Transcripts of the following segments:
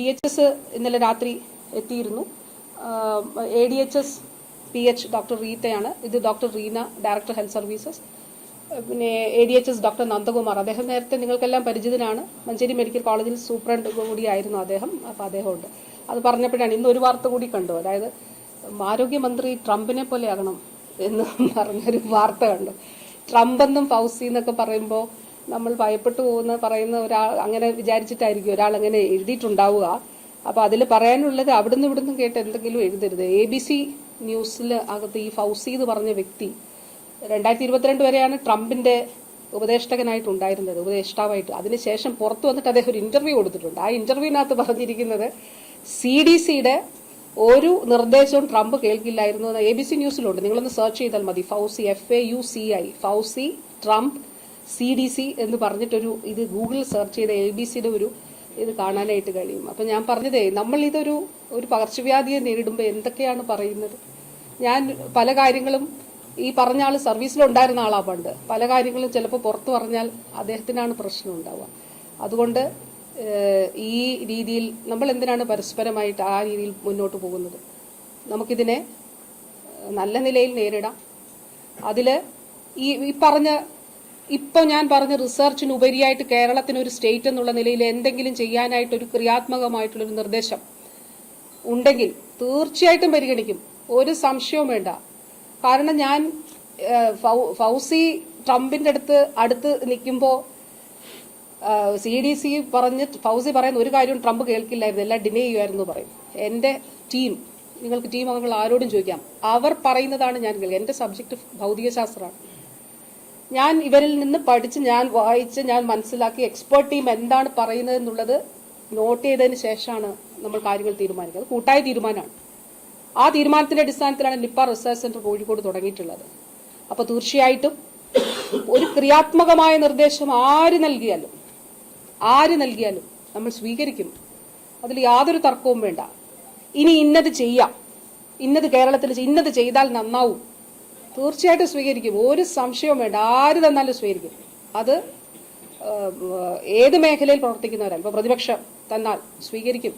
D H S ഇന്നലെ രാത്രി എത്തിയിരുന്നു. A D H S P H doctor റീത്തയാണ് ഇത് doctor Reena director health services പിന്നെ A D H S doctor Nandakumar. അദ്ദേഹം നേരത്തെ നിങ്ങൾക്കെല്ലാം പരിചിതനാണ്. മഞ്ചേരി മെഡിക്കൽ കോളേജിൽ സൂപ്രണ്ട് കൂടിയായിരുന്നു അദ്ദേഹം. അപ്പോൾ അദ്ദേഹമുണ്ട്. അത് പറഞ്ഞപ്പോഴാണ് ഇന്ന് ഒരു വാർത്ത കൂടി കണ്ടു. അതായത് ആരോഗ്യമന്ത്രി ട്രംപിനെ പോലെ ആകണം എന്ന് പറഞ്ഞൊരു വാർത്ത കണ്ടു. ട്രംപ് എന്നും ഫൗസി എന്നൊക്കെ പറയുമ്പോൾ നമ്മൾ ഭയപ്പെട്ടു പോകുന്ന പറയുന്ന ഒരാൾ അങ്ങനെ വിചാരിച്ചിട്ടായിരിക്കും ഒരാൾ അങ്ങനെ എഴുതിയിട്ടുണ്ടാവുക. അപ്പോൾ അതിൽ പറയാനുള്ളത് അവിടുന്ന് ഇവിടുന്ന് കേട്ട് എന്തെങ്കിലും എഴുതരുത്. എ ബി സി ന്യൂസിൽ അകത്ത് ഈ ഫൗസി എന്ന് പറഞ്ഞ വ്യക്തി രണ്ടായിരത്തി ഇരുപത്തിരണ്ട് വരെയാണ് ട്രംപിന്റെ ഉപദേഷ്ടകനായിട്ടുണ്ടായിരുന്നത് ഉപദേഷ്ടാവായിട്ട്. അതിനുശേഷം പുറത്തു വന്നിട്ട് അദ്ദേഹം ഒരു ഇന്റർവ്യൂ കൊടുത്തിട്ടുണ്ട്. ആ ഇന്റർവ്യൂവിനകത്ത് പറഞ്ഞിരിക്കുന്നത് സി ഡി സിയുടെ ഒരു നിർദ്ദേശവും ട്രംപ് കേൾക്കില്ലായിരുന്നു എ ബി സി ന്യൂസിലുണ്ട്. നിങ്ങളൊന്ന് സെർച്ച് ചെയ്താൽ മതി. Fauci F A U C I Fauci Trump C D C എന്ന് പറഞ്ഞിട്ടൊരു ഇത് ഗൂഗിളിൽ സെർച്ച് ചെയ്ത എ ബി സിയുടെ ഒരു ഇത് കാണാനായിട്ട് കഴിയും. അപ്പം ഞാൻ പറഞ്ഞതേ നമ്മൾ ഇതൊരു ഒരു പകർച്ചവ്യാധിയെ നേരിടുമ്പോൾ എന്തൊക്കെയാണ് പറയുന്നത്? ഞാൻ പല കാര്യങ്ങളും ഈ പറഞ്ഞ ആൾ സർവീസിലുണ്ടായിരുന്ന ആളാ പണ്ട്. പല കാര്യങ്ങളും ചിലപ്പോൾ പുറത്തു പറഞ്ഞാൽ അദ്ദേഹത്തിനാണ് പ്രശ്നം ഉണ്ടാവുക. അതുകൊണ്ട് ഈ രീതിയിൽ നമ്മൾ എന്തിനാണ് പരസ്പരമായിട്ട് ആ രീതിയിൽ മുന്നോട്ട് പോകുന്നത്? നമുക്കിതിനെ നല്ല നിലയിൽ നേരിടാം. അതിൽ ഈ ഈ പറഞ്ഞ ഇപ്പൊ ഞാൻ പറഞ്ഞ റിസർച്ചിന് ഉപരിയായിട്ട് കേരളത്തിന് ഒരു സ്റ്റേറ്റ് എന്നുള്ള നിലയിൽ എന്തെങ്കിലും ചെയ്യാനായിട്ട് ഒരു ക്രിയാത്മകമായിട്ടുള്ള ഒരു നിർദ്ദേശം ഉണ്ടെങ്കിൽ തീർച്ചയായിട്ടും പരിഗണിക്കും. ഒരു സംശയവും വേണ്ട. കാരണം ഞാൻ ഫൗസി ട്രംപിന്റെ അടുത്ത് അടുത്ത് നിൽക്കുമ്പോൾ സി ഡി സി പറഞ്ഞ് ഫൗസി പറയുന്ന ഒരു കാര്യവും ട്രംപ് കേൾക്കില്ലായിരുന്നു. എല്ലാം ഡിനേ ചെയ്യുമായിരുന്നു പറയും. എന്റെ ടീം നിങ്ങൾക്ക് ടീം അംഗങ്ങൾ ആരോടും ചോദിക്കാം. അവർ പറയുന്നതാണ് ഞാൻ കേൾക്കുക എന്റെ സബ്ജക്ട് ഭൗതികശാസ്ത്രമാണ്. ഞാൻ ഇവരിൽ നിന്ന് പഠിച്ച് ഞാൻ വായിച്ച് ഞാൻ മനസ്സിലാക്കി എക്സ്പേർട്ട് ടീം എന്താണ് പറയുന്നത് എന്നുള്ളത് നോട്ട് ചെയ്തതിന് ശേഷമാണ് നമ്മൾ കാര്യങ്ങൾ തീരുമാനിക്കുന്നത്. കൂട്ടായ തീരുമാനമാണ്. ആ തീരുമാനത്തിന്റെ അടിസ്ഥാനത്തിലാണ് നിപ്പ റിസർച്ച് സെന്റർ കോഴിക്കോട് തുടങ്ങിയിട്ടുള്ളത്. അപ്പൊ തീർച്ചയായിട്ടും ഒരു ക്രിയാത്മകമായ നിർദ്ദേശം ആര് നൽകിയാലും ആര് നൽകിയാലും നമ്മൾ സ്വീകരിക്കും. അതിൽ യാതൊരു തർക്കവും വേണ്ട. ഇനി ഇന്നത് ചെയ്യാം. ഇന്നത് കേരളത്തിൽ ഇന്നത് ചെയ്താൽ നന്നാവും. തീർച്ചയായിട്ടും സ്വീകരിക്കും. ഒരു സംശയവും വേണ്ട. ആര് തന്നാലും സ്വീകരിക്കും. അത് ഏത് മേഖലയിൽ പ്രവർത്തിക്കുന്നവരാണ്. ഇപ്പോൾ പ്രതിപക്ഷം തന്നാൽ സ്വീകരിക്കും.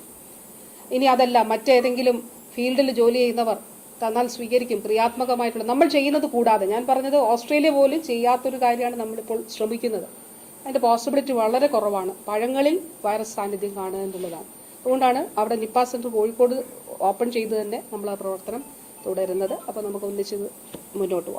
ഇനി അതല്ല മറ്റേതെങ്കിലും ഫീൽഡിൽ ജോലി ചെയ്യുന്നവർ തന്നാൽ സ്വീകരിക്കും. ക്രിയാത്മകമായിട്ടുള്ള നമ്മൾ ചെയ്യുന്നത് കൂടാതെ ഞാൻ പറഞ്ഞത് ഓസ്ട്രേലിയ പോലും ചെയ്യാത്തൊരു കാര്യമാണ് നമ്മളിപ്പോൾ ശ്രമിക്കുന്നത്. അതിന്റെ പോസിബിലിറ്റി വളരെ കുറവാണ്. പഴങ്ങളിൽ വൈറസ് സാന്നിധ്യം കാണുക എന്നുള്ളതാണ്. അതുകൊണ്ടാണ് അവിടെ നിപ്പ സെന്റർ കോഴിക്കോട് ഓപ്പൺ ചെയ്ത് തന്നെ നമ്മൾ ആ പ്രവർത്തനം തുടരുന്നത്. അപ്പോൾ നമുക്ക് ഒന്നിച്ച് മുന്നോട്ട് പോകാം